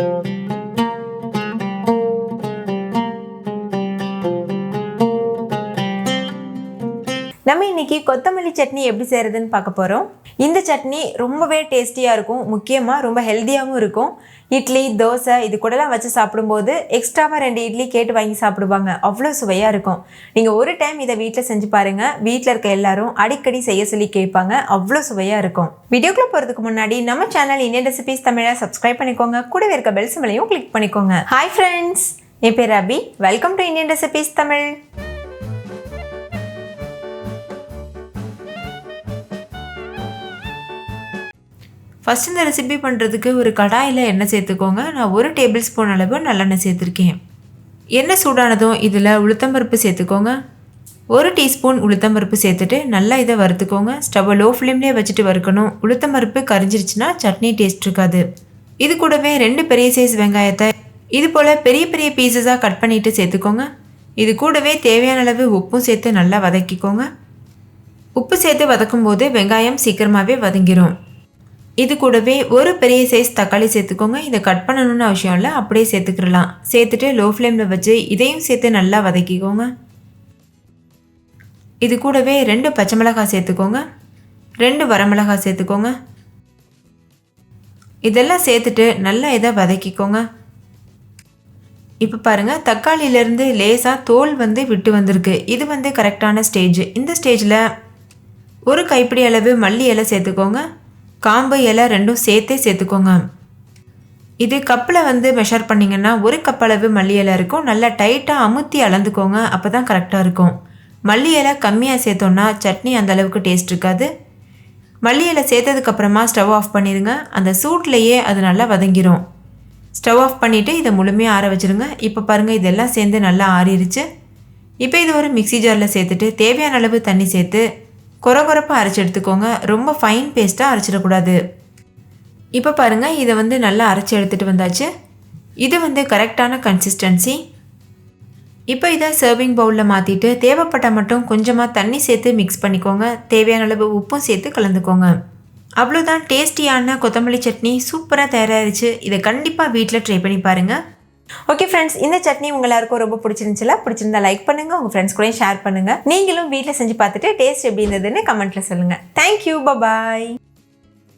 thank you. நம்ம இன்றைக்கி கொத்தமல்லி சட்னி எப்படி செய்கிறதுன்னு பார்க்க போகிறோம் இந்த சட்னி ரொம்பவே டேஸ்டியாக இருக்கும் முக்கியமாக ரொம்ப ஹெல்த்தியாகவும் இருக்கும். இட்லி தோசை இது கூடலாம் வச்சு சாப்பிடும்போது எக்ஸ்ட்ராவாக ரெண்டு இட்லி கேட்டு வாங்கி சாப்பிடுவாங்க. அவ்வளோ சுவையாக இருக்கும். நீங்கள் ஒரு டைம் இதை வீட்டில் செஞ்சு பாருங்கள் வீட்டில் இருக்க எல்லாரும் அடிக்கடி செய்ய சொல்லி கேட்பாங்க. அவ்வளோ சுவையாக இருக்கும். வீடியோக்குள்ளே போகிறதுக்கு முன்னாடி நம்ம சேனல் இந்தியன் ரெசிபிஸ் தமிழை சப்ஸ்கிரைப் பண்ணிக்கோங்க. கூடவே இருக்க பெல் சிமலையும் கிளிக் பண்ணிக்கோங்க. ஹாய் ஃப்ரெண்ட்ஸ் என் பேர் Abhi welcome to Indian recipes Tamil. First இந்த ரெசிபி பண்ணுறதுக்கு ஒரு கடாயில் எண்ணெய் சேர்த்துக்கோங்க. நான் ஒரு டேபிள் ஸ்பூன் அளவு நல்லெண்ணெய் சேர்த்துருக்கேன். எண்ணெய் சூடானதும் இதில் உளுத்தம்பருப்பு சேர்த்துக்கோங்க. ஒரு டீஸ்பூன் உளுத்தம்பருப்பு சேர்த்துட்டு நல்லா இதை வறுத்துக்கோங்க. ஸ்டவ்வை லோ ஃப்ளேம்லேயே வச்சுட்டு வறுக்கணும். உளுத்தம்பருப்பு கரிஞ்சிருச்சுன்னா சட்னி டேஸ்ட் இருக்காது. இது கூடவே ரெண்டு பெரிய சைஸ் வெங்காயத்தை இது போல் பெரிய பெரிய பீசஸாக கட் பண்ணிவிட்டு சேர்த்துக்கோங்க. இது கூடவே தேவையான அளவு உப்பும் சேர்த்து நல்லா வதக்கிக்கோங்க. உப்பு சேர்த்து வதக்கும் போது வெங்காயம் சீக்கிரமாகவே வதங்கிரும். இது கூடவே ஒரு பெரிய சைஸ் தக்காளி சேர்த்துக்கோங்க. இதை கட் பண்ணணும்னு அவசியம் இல்லை. அப்படியே சேர்த்துக்கிடலாம். சேர்த்துட்டு லோ ஃப்ளேமில் வச்சு இதையும் சேர்த்து நல்லா வதக்கிக்கோங்க. இது கூடவே ரெண்டு பச்சை மிளகாய் சேர்த்துக்கோங்க. ரெண்டு வரமிளகாய் சேர்த்துக்கோங்க. இதெல்லாம் சேர்த்துட்டு நல்லா இதை வதக்கிக்கோங்க. இப்போ பாருங்கள் தக்காளியிலேருந்து லேசாக தோல் வந்து விட்டு வந்திருக்கு. இது வந்து கரெக்டான ஸ்டேஜ் இந்த ஸ்டேஜில் ஒரு கைப்பிடி அளவு மல்லி இலை சேர்த்துக்கோங்க. காம்பு இலை ரெண்டும் சேர்த்தே சேர்த்துக்கோங்க. இது கப்பில் வந்து மெஷர் பண்ணிங்கன்னா ஒரு கப் அளவு மல்லி இலை இருக்கும். நல்லா டைட்டாக அமுத்தி அளந்துக்கோங்க. அப்போ தான் கரெக்டாக இருக்கும். மல்லி இலை கம்மியாக சேர்த்தோன்னா சட்னி அந்த அளவுக்கு டேஸ்ட் இருக்காது. மல்லி இலை சேர்த்ததுக்கப்புறமா ஸ்டவ் ஆஃப் பண்ணிடுங்க அந்த சூட்லேயே அது நல்லா வதங்கிரும். ஸ்டவ் ஆஃப் பண்ணிவிட்டு இதை முழுமையாக ஆற வச்சுருங்க. இப்போ பாருங்கள் இதெல்லாம் சேர்ந்து நல்லா ஆறிடுச்சு இப்போ இது ஒரு மிக்சி ஜாரில் சேர்த்துட்டு தேவையான அளவு தண்ணி சேர்த்து குறை அரைச்சி எடுத்துக்கோங்க. ரொம்ப ஃபைன் பேஸ்ட்டாக அரைச்சிடக்கூடாது. இப்போ பாருங்கள் இதை வந்து நல்லா அரைச்சி எடுத்துகிட்டு வந்தாச்சு. இது வந்து கரெக்டான கன்சிஸ்டன்சி இப்போ இதை சர்விங் பவுலில் மாற்றிட்டு தேவைப்பட்ட மட்டும் கொஞ்சமாக தண்ணி சேர்த்து மிக்ஸ் பண்ணிக்கோங்க. தேவையான அளவு உப்பும் சேர்த்து கலந்துக்கோங்க. அவ்வளோதான் டேஸ்டியான கொத்தமல்லி சட்னி சூப்பராக தயாராகிருச்சு இதை கண்டிப்பாக வீட்டில் ட்ரை பண்ணி பாருங்கள் ஓகே ஃப்ரெண்ட்ஸ் இந்த சட்னி உங்கள் எல்லாருக்கும் ரொம்ப பிடிச்சிருந்துச்சுல பிடிச்சிருந்தா லைக் பண்ணுங்க உங்கள் ஃப்ரெண்ட்ஸ் கூட ஷேர் பண்ணுங்கள் நீங்களும் வீட்டில் செஞ்சு பார்த்துட்டு டேஸ்ட் எப்படி இருந்ததுன்னு கமெண்ட்டில் சொல்லுங்கள் தேங்க்யூ பபாய்